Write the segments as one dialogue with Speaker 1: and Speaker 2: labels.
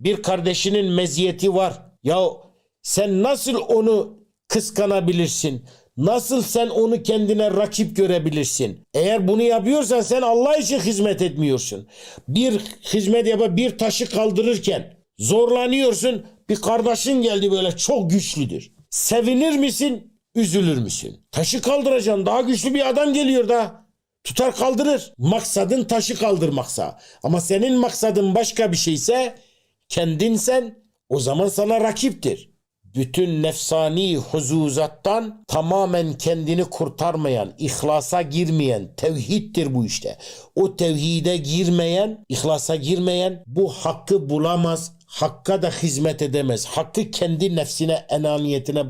Speaker 1: Bir kardeşinin meziyeti var. Ya sen nasıl onu kıskanabilirsin? Nasıl sen onu kendine rakip görebilirsin? Eğer bunu yapıyorsan sen Allah için hizmet etmiyorsun. Bir hizmet yapıp bir taşı kaldırırken zorlanıyorsun. Bir kardeşin geldi böyle çok güçlüdür. Sevinir misin? Üzülür müsün? Taşı kaldıracaksın. Daha güçlü bir adam geliyor da. Tutar kaldırır. Maksadın taşı kaldırmaksa. Ama senin maksadın başka bir şeyse kendinsen o zaman sana rakiptir. Bütün nefsani huzuzattan tamamen kendini kurtarmayan, ihlasa girmeyen tevhiddir bu işte. O tevhide girmeyen, ihlasa girmeyen bu hakkı bulamaz, hakka da hizmet edemez. Hakkı kendi nefsine, enaniyetine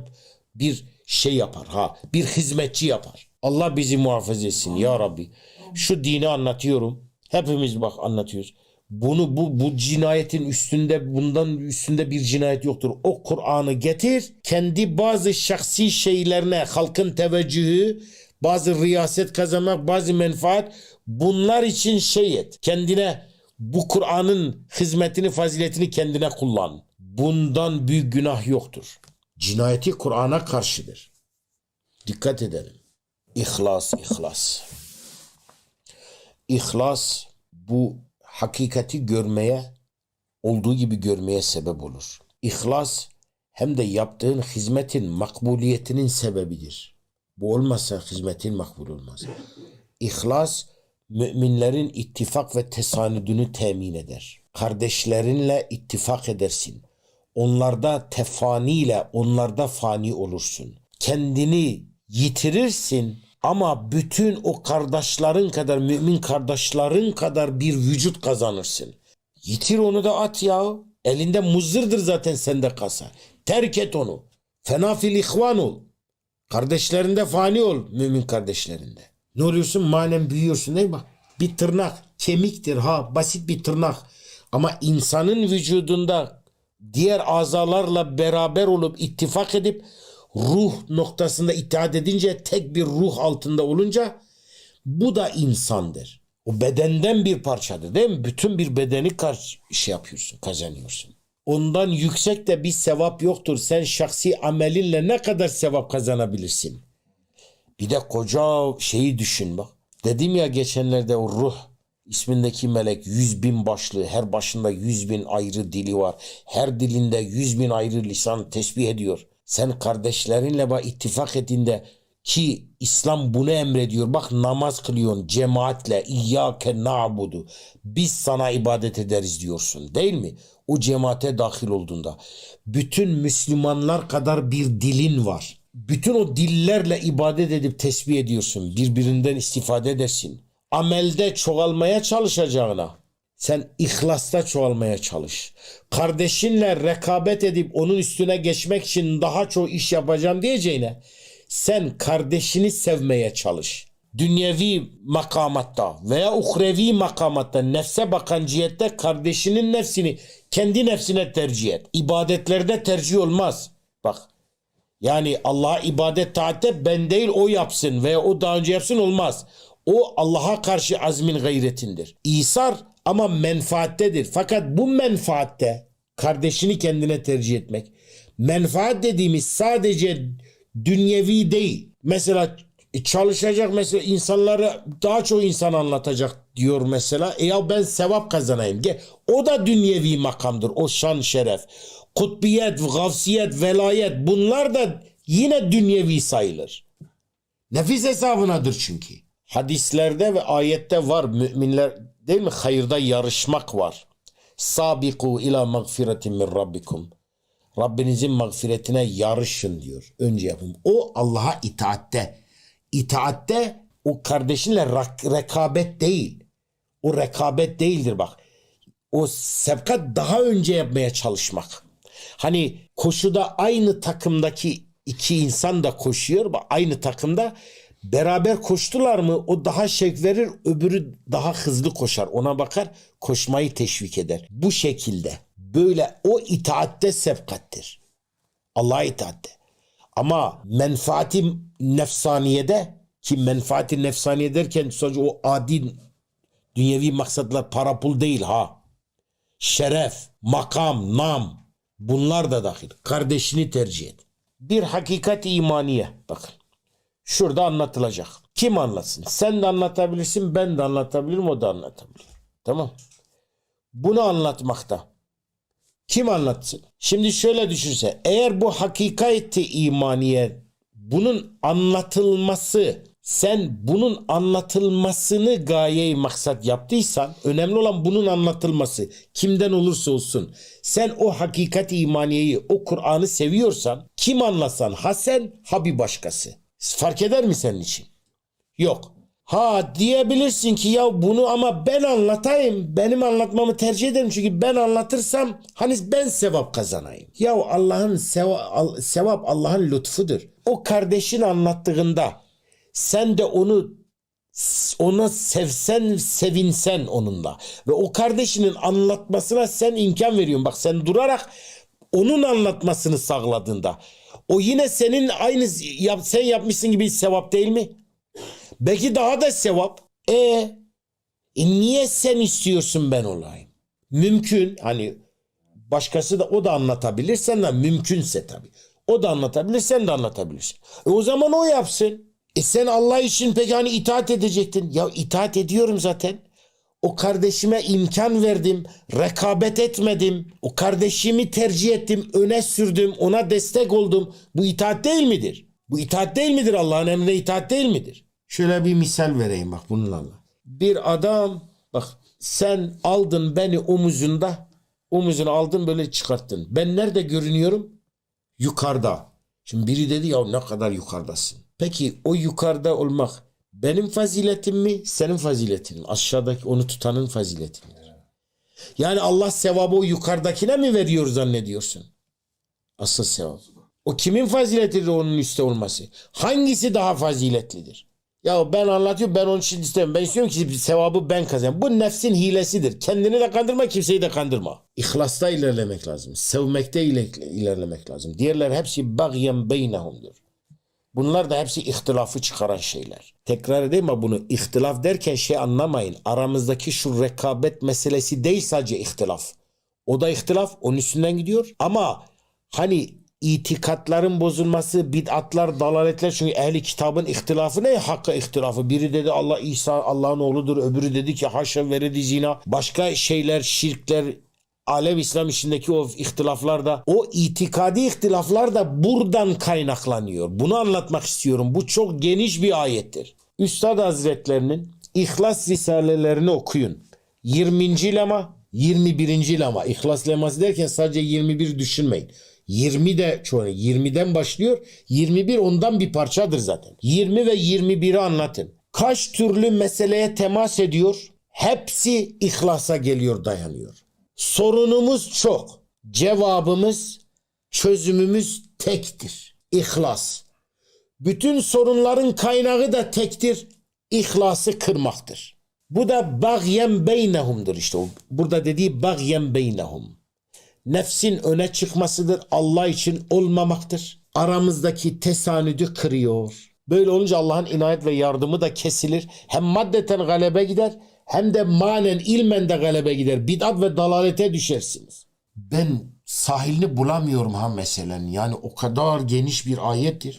Speaker 1: bir şey yapar ha. Bir hizmetçi yapar. Allah bizi muhafaza etsin ya Rabbi. Şu dini anlatıyorum. Hepimiz bak anlatıyoruz. Bunu bu bu cinayetin üstünde bundan üstünde bir cinayet yoktur. O Kur'an'ı getir. Kendi bazı şahsi şeylerine halkın teveccühü, bazı riyaset kazanmak, bazı menfaat bunlar için şey et. Kendine bu Kur'an'ın hizmetini, faziletini kendine kullan. Bundan büyük günah yoktur. Cinayeti Kur'an'a karşıdır. Dikkat edelim. İhlas, ihlas. İhlas bu hakikati görmeye, olduğu gibi görmeye sebep olur. İhlas hem de yaptığın hizmetin makbuliyetinin sebebidir. Bu olmazsa hizmetin makbul olmaz. İhlas müminlerin ittifak ve tesanüdünü temin eder. Kardeşlerinle ittifak edersin. Onlarda tefaniyle onlarda fani olursun. Kendini yitirirsin ama bütün o kardeşlerin kadar mümin kardeşlerin kadar bir vücut kazanırsın. Yitir onu da at ya. Elinde muzırdır zaten sende kasa. Terk et onu. Fena fil ihvan ol. Kardeşlerinde fani ol mümin kardeşlerinde. Ne oluyorsun? Manen büyüyorsun değil mi? Bir tırnak kemiktir ha basit bir tırnak. Ama insanın vücudunda diğer azalarla beraber olup ittifak edip ruh noktasında itaat edince tek bir ruh altında olunca bu da insandır. O bedenden bir parçadır değil mi? Bütün bir bedeni karşı şey yapıyorsun, kazanıyorsun. Ondan yüksek de bir sevap yoktur. Sen şahsi amelinle ne kadar sevap kazanabilirsin? Bir de koca şeyi düşün bak. Dedim ya geçenlerde o ruh ismindeki melek yüz bin başlı. Her başında yüz bin ayrı dili var. Her dilinde yüz bin ayrı lisan tesbih ediyor. Sen kardeşlerinle bak ittifak ettiğinde ki İslam bunu emrediyor. Bak namaz kılıyorsun cemaatle. İyyâke na'budu. Biz sana ibadet ederiz diyorsun değil mi? O cemaate dahil olduğunda. Bütün Müslümanlar kadar bir dilin var. Bütün o dillerle ibadet edip tesbih ediyorsun. Birbirinden istifade edersin. Amelde çoğalmaya çalışacağına sen ihlasta çoğalmaya çalış. Kardeşinle rekabet edip onun üstüne geçmek için daha çok iş yapacağım diyeceğine sen kardeşini sevmeye çalış. Dünyevi makamatta veya uhrevi makamatta nefse bakan cihette kardeşinin nefsini kendi nefsine tercih et. İbadetlerde tercih olmaz. Bak yani Allah'a ibadet taatte ben değil o yapsın veya o daha önce yapsın olmaz. O Allah'a karşı azmin gayretindir. İsar ama menfaattedir. Fakat bu menfaatte kardeşini kendine tercih etmek. Menfaat dediğimiz sadece dünyevi değil. Mesela çalışacak mesela insanları daha çok insan anlatacak diyor mesela. E ya ben sevap kazanayım. O da dünyevi makamdır. O şan şeref. Kutbiyet, gavsiyet, velayet bunlar da yine dünyevi sayılır. Nefis hesabınadır çünkü. Hadislerde ve ayette var müminler değil mi? Hayırda yarışmak var. Sabiku ila mağfiretin min rabbikum. Rabbinizin mağfiretine yarışın diyor. Önce yapın. O Allah'a itaatte. İtaatte o kardeşinle rekabet değil. O rekabet değildir bak. O sebkat daha önce yapmaya çalışmak. Hani koşuda aynı takımdaki iki insan da koşuyor. Aynı takımda beraber koştular mı o daha şevk verir öbürü daha hızlı koşar. Ona bakar koşmayı teşvik eder. Bu şekilde böyle o itaatte sebkattir. Allah'a itaatte. Ama menfaati nefsaniyede ki menfaati nefsaniye derken sadece o adi dünyevi maksatlar para pul değil ha. şeref, makam, nam bunlar da dahil. Kardeşini tercih et. Bir hakikat imaniye bakın. Şurada anlatılacak. Kim anlatsın? Sen de anlatabilirsin, ben de anlatabilirim, o da anlatabilir. Tamam. Bunu anlatmakta. Kim anlatsın? Şimdi şöyle düşünse. Eğer bu hakikati imaniye bunun anlatılması sen bunun anlatılmasını gaye maksat yaptıysan önemli olan bunun anlatılması kimden olursa olsun sen o hakikat imaniyeyi o Kur'an'ı seviyorsan kim anlasan ha sen ha bir başkası fark eder mi senin için? Yok. Ha diyebilirsin ki ya bunu ama ben anlatayım. Benim anlatmamı tercih ederim. Çünkü ben anlatırsam hani ben sevap kazanayım. Ya Allah'ın seva- sevap Allah'ın lütfudur. O kardeşin anlattığında sen de onu ona sevsen sevinsen onunla ve o kardeşinin anlatmasına sen imkan veriyorsun. Bak sen durarak onun anlatmasını sağladığında o yine senin aynı yap, sen yapmışsın gibi sevap değil mi? Belki daha da sevap. E, e niye sen istiyorsun ben olayım? Mümkün hani başkası da o da anlatabilir sen de mümkünse tabii. O da anlatabilir sen de anlatabilirsin. E o zaman o yapsın. E sen Allah için peki hani itaat edecektin. Ya itaat ediyorum zaten. O kardeşime imkan verdim. Rekabet etmedim. O kardeşimi tercih ettim. Öne sürdüm. Ona destek oldum. Bu itaat değil midir? Bu itaat değil midir? Allah'ın emrine itaat değil midir? Şöyle bir misal vereyim bak bununla. Bir adam bak sen aldın beni omuzunda. Omuzunu aldın böyle çıkarttın. Ben nerede görünüyorum? Yukarıda. Şimdi biri dedi ya ne kadar yukarıdasın. Peki o yukarıda olmak benim faziletim mi? Senin faziletin mi? Aşağıdaki onu tutanın fazileti midir? Yani Allah sevabı o yukarıdakine mi veriyor zannediyorsun? Asıl sevap. O kimin faziletidir onun üstte olması? Hangisi daha faziletlidir? Ya ben anlatıyorum ben onun için istemem. Ben istiyorum ki sevabı ben kazanayım. Bu nefsin hilesidir. Kendini de kandırma kimseyi de kandırma. İhlasta ilerlemek lazım. Sevmekte ile- ilerlemek lazım. Diğerler hepsi bagyen beynehumdur. Bunlar da hepsi ihtilafı çıkaran şeyler. Tekrar edeyim ama bunu ihtilaf derken şey anlamayın. Aramızdaki şu rekabet meselesi değil sadece ihtilaf. O da ihtilaf onun üstünden gidiyor. Ama hani itikatların bozulması, bid'atlar, dalaletler çünkü ehli kitabın ihtilafı ne? Hakka ihtilafı. Biri dedi Allah İsa Allah'ın oğludur. Öbürü dedi ki haşa veredi zina. Başka şeyler, şirkler, Alev İslam içindeki o ihtilaflar da o itikadi ihtilaflar da buradan kaynaklanıyor. Bunu anlatmak istiyorum. Bu çok geniş bir ayettir. Üstad Hazretlerinin İhlas Risalelerini okuyun. 20. lema, 21. lema. İhlas leması derken sadece 21 düşünmeyin. 20 de çoğu 20'den başlıyor. 21 ondan bir parçadır zaten. 20 ve 21'i anlatın. Kaç türlü meseleye temas ediyor? Hepsi ihlasa geliyor, dayanıyor. Sorunumuz çok. Cevabımız, çözümümüz tektir. İhlas. Bütün sorunların kaynağı da tektir. İhlası kırmaktır. Bu da bagyen beynehumdur işte. Burada dediği bagyen beynehum. Nefsin öne çıkmasıdır. Allah için olmamaktır. Aramızdaki tesanüdü kırıyor. Böyle olunca Allah'ın inayet ve yardımı da kesilir. Hem maddeten galebe gider hem de manen ilmen de galebe gider. Bid'at ve dalalete düşersiniz. Ben sahilini bulamıyorum ha meselen. Yani o kadar geniş bir ayettir.